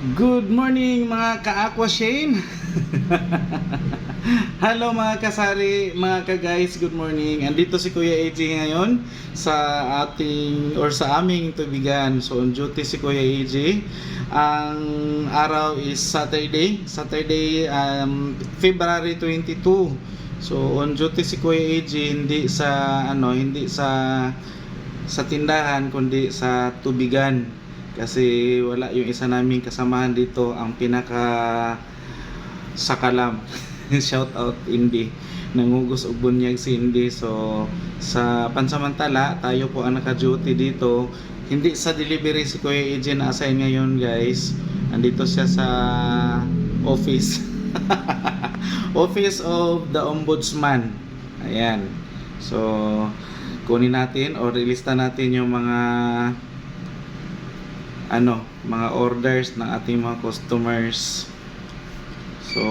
Good morning mga ka-Aqua Shane. Hello mga kasari, mga ka-guys, good morning. Andito si Kuya AJ ngayon sa ating or sa aming tubigan. So on duty si Kuya AJ. Ang araw is Saturday, Saturday um, February 22. So on duty si Kuya AJ hindi sa ano, hindi sa sa tindahan kundi sa tubigan kasi wala yung isa naming kasamahan dito ang pinaka sakalam. Shout out Indy. Nangugos og bunyag si Indy. So sa pansamantala tayo po ang naka-duty dito. Hindi sa delivery si Kuya AJ na assign ngayon guys. Andito siya sa office. Office of the ombudsman. Ayan. So kunin natin o ilista natin yung mga ano, mga orders ng ating mga customers. So,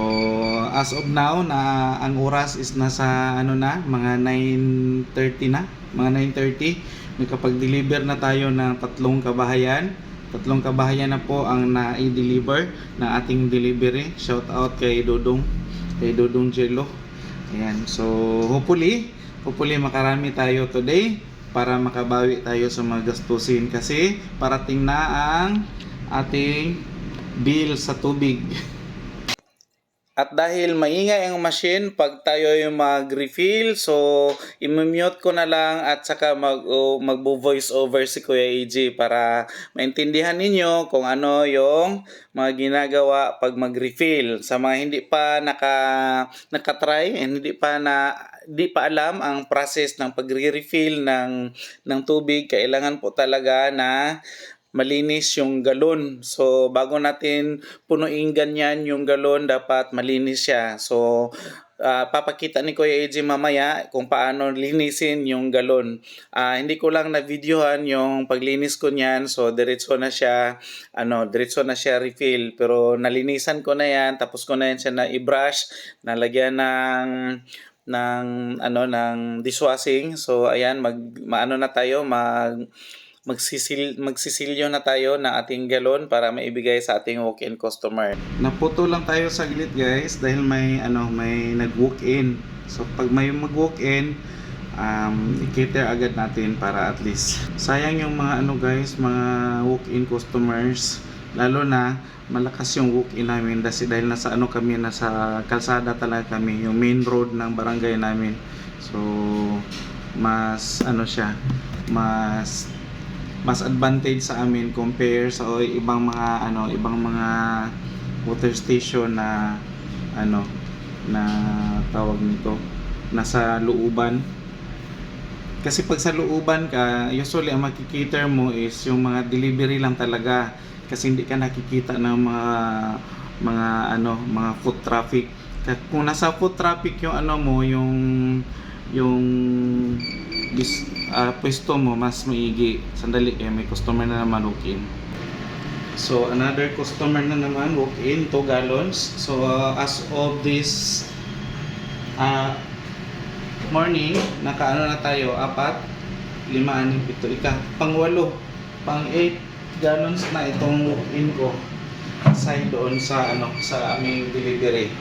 as of now, na ang oras is nasa ano na, mga 9:30 na, mga 9:30. Nakapag-deliver na tayo ng tatlong kabahayan. Tatlong kabahayan na po ang na-deliver ng ating delivery. Shout out kay Dodong, kay Dodong Jello. Ayan. So, hopefully, hopefully makarami tayo today para makabawi tayo sa mga gastusin kasi parating na ang ating bill sa tubig. At dahil maingay ang machine pag tayo yung mag-refill, so i-mute ko na lang at saka mag, oh, magbo-voice over si Kuya AJ para maintindihan ninyo kung ano yung mga ginagawa pag mag-refill. Sa mga hindi pa naka, nakatry and hindi pa na di pa alam ang process ng pagre-refill ng ng tubig, kailangan po talaga na malinis yung galon. So, bago natin punuin ganyan yung galon, dapat malinis siya. So, ah, papakita ni Kuya AJ mamaya kung paano linisin yung galon. Ah, hindi ko lang na-videohan yung paglinis ko niyan. So, diretso na siya, ano, diretso na siya refill. Pero nalinisan ko na yan, tapos ko na yan siya na i-brush, nalagyan ng ng ano ng dishwashing. So ayan mag maano na tayo mag magsisil magsisilyo na tayo ng ating galon para maibigay sa ating walk-in customer. Naputo lang tayo saglit guys dahil may ano may nag-walk-in. So pag may mag-walk-in um, i-cater agad natin para at least sayang yung mga ano guys mga walk-in customers lalo na malakas yung walk-in namin kasi dahil nasa ano kami nasa kalsada talaga kami yung main road ng barangay namin so mas ano siya mas mas advantage sa amin compare sa ibang mga ano ibang mga water station na ano na tawag nito nasa looban kasi pag sa looban ka usually ang makikita mo is yung mga delivery lang talaga. Kasi hindi ka nakikita ng mga mga ano mga foot traffic. Kung nasa foot traffic yung ano mo yung yung dis, ah, pwesto mo mas maigi. Sandali eh may customer na naman walk in so another customer na naman walk in 2 gallons. So ah, as of this ah morning nakaano na tayo apat lima anim pito ika pangwalo pang 8 gallons na itong walk-in ko. Aside doon sa ano sa aming delivery.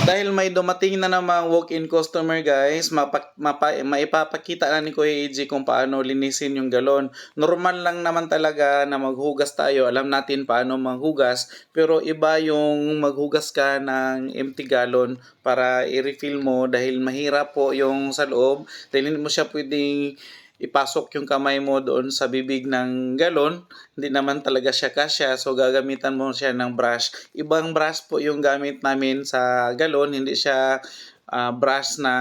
Dahil may dumating na namang walk-in customer guys, mapa, mapa, maipapakita na ni Kuya AJ kung paano linisin yung galon. Normal lang naman talaga na maghugas tayo. Alam natin paano maghugas. Pero iba yung maghugas ka ng empty gallon para i-refill mo dahil mahirap po yung sa loob. Dahil hindi mo siya pwedeng ipasok yung kamay mo doon sa bibig ng galon, hindi naman talaga siya kasya. So, gagamitan mo siya ng brush. Ibang brush po yung gamit namin sa galon. Hindi siya ah, brush na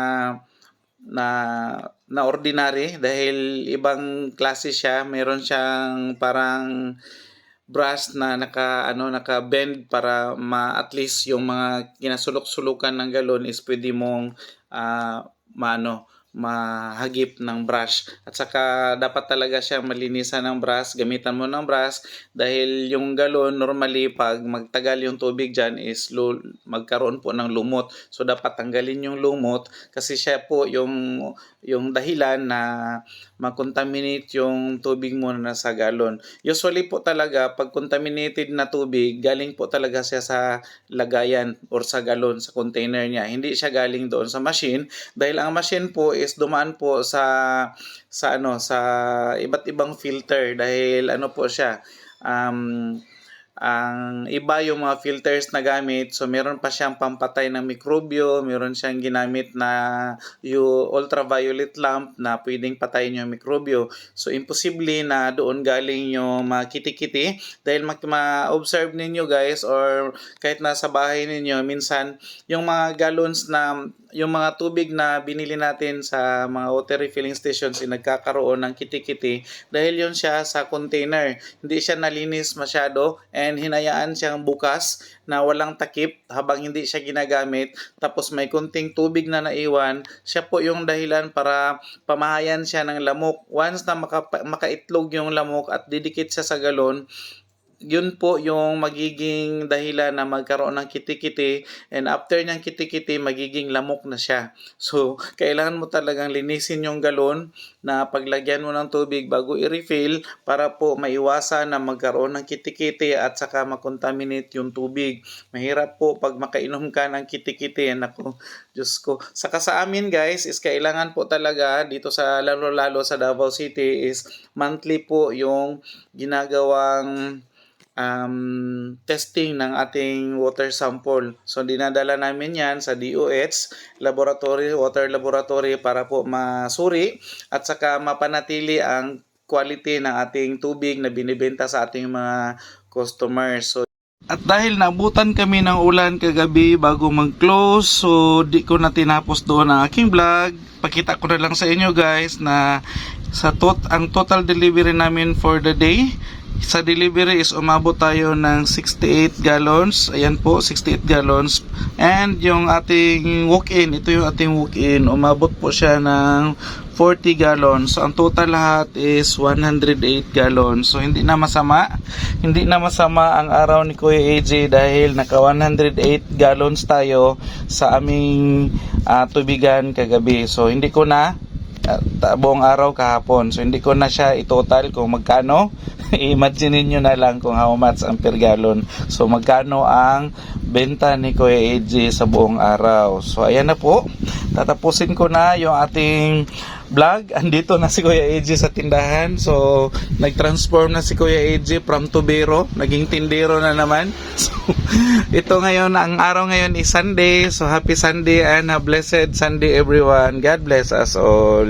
na na ordinary dahil ibang klase siya. Meron siyang parang brush na naka ano naka bend para ma at least yung mga kinasulok-sulukan ng galon is pwede mong ah, maano mahagip ng brush. At saka dapat talaga siya malinisan ng brush, gamitan mo ng brush dahil yung galon normally pag magtagal yung tubig dyan is magkaroon po ng lumot. So dapat tanggalin yung lumot kasi siya po yung yung dahilan na makontaminate yung tubig mo na nasa galon. Usually po talaga pag contaminated na tubig, galing po talaga siya sa lagayan or sa galon sa container niya. Hindi siya galing doon sa machine dahil ang machine po is dumaan po sa sa ano sa iba't ibang filter dahil ano po siya um ang iba yung mga filters na gamit. So meron pa siyang pampatay ng mikrobyo meron siyang ginamit na yung ultraviolet lamp na pwedeng patayin yung mikrobyo. So imposible na doon galing yung mga kiti-kiti dahil ma-observe ninyo guys or kahit nasa bahay ninyo minsan yung mga gallons na yung mga tubig na binili natin sa mga water refilling stations ay nagkakaroon ng kiti-kiti dahil yun siya sa container. Hindi siya nalinis masyado and hinayaan siyang bukas na walang takip habang hindi siya ginagamit. Tapos may kunting tubig na naiwan. Siya po yung dahilan para pamahayan siya ng lamok. Once na maka, makaitlog yung lamok at didikit siya sa galon yun po yung magiging dahilan na magkaroon ng kitikiti and after niyang kitikiti magiging lamok na siya. So, kailangan mo talagang linisin yung galon na paglagyan mo ng tubig bago i-refill para po maiwasan na magkaroon ng kitikiti at saka makontaminate yung tubig. Mahirap po pag makainom ka ng kitikiti. Nako, Diyos ko. Saka sa amin guys is kailangan po talaga dito sa lalo-lalo sa Davao City is monthly po yung ginagawang um, testing ng ating water sample. So, dinadala namin yan sa DOH, laboratory, water laboratory para po masuri at saka mapanatili ang quality ng ating tubig na binibenta sa ating mga customers. So, at dahil nabutan kami ng ulan kagabi bago mag-close, so di ko na tinapos doon ang aking vlog. Pakita ko na lang sa inyo guys na sa tot ang total delivery namin for the day sa delivery is umabot tayo ng 68 gallons. Ayan po, 68 gallons. And yung ating walk-in, ito yung ating walk-in, umabot po siya ng 40 gallons. So, ang total lahat is 108 gallons. So, hindi na masama. Hindi na masama ang araw ni Kuya AJ dahil naka 108 gallons tayo sa aming ah, tubigan kagabi. So, hindi ko na buong araw kahapon. So, hindi ko na siya itotal kung magkano. Imagine nyo na lang kung how much ang per gallon. So, magkano ang benta ni Kuya AJ sa buong araw. So, ayan na po. Tatapusin ko na yung ating vlog. Andito na si Kuya AJ sa tindahan. So, nag-transform na si Kuya AJ from tubero. Naging tindero na naman. So, ito ngayon, ang araw ngayon is Sunday. So, happy Sunday and a blessed Sunday everyone. God bless us all.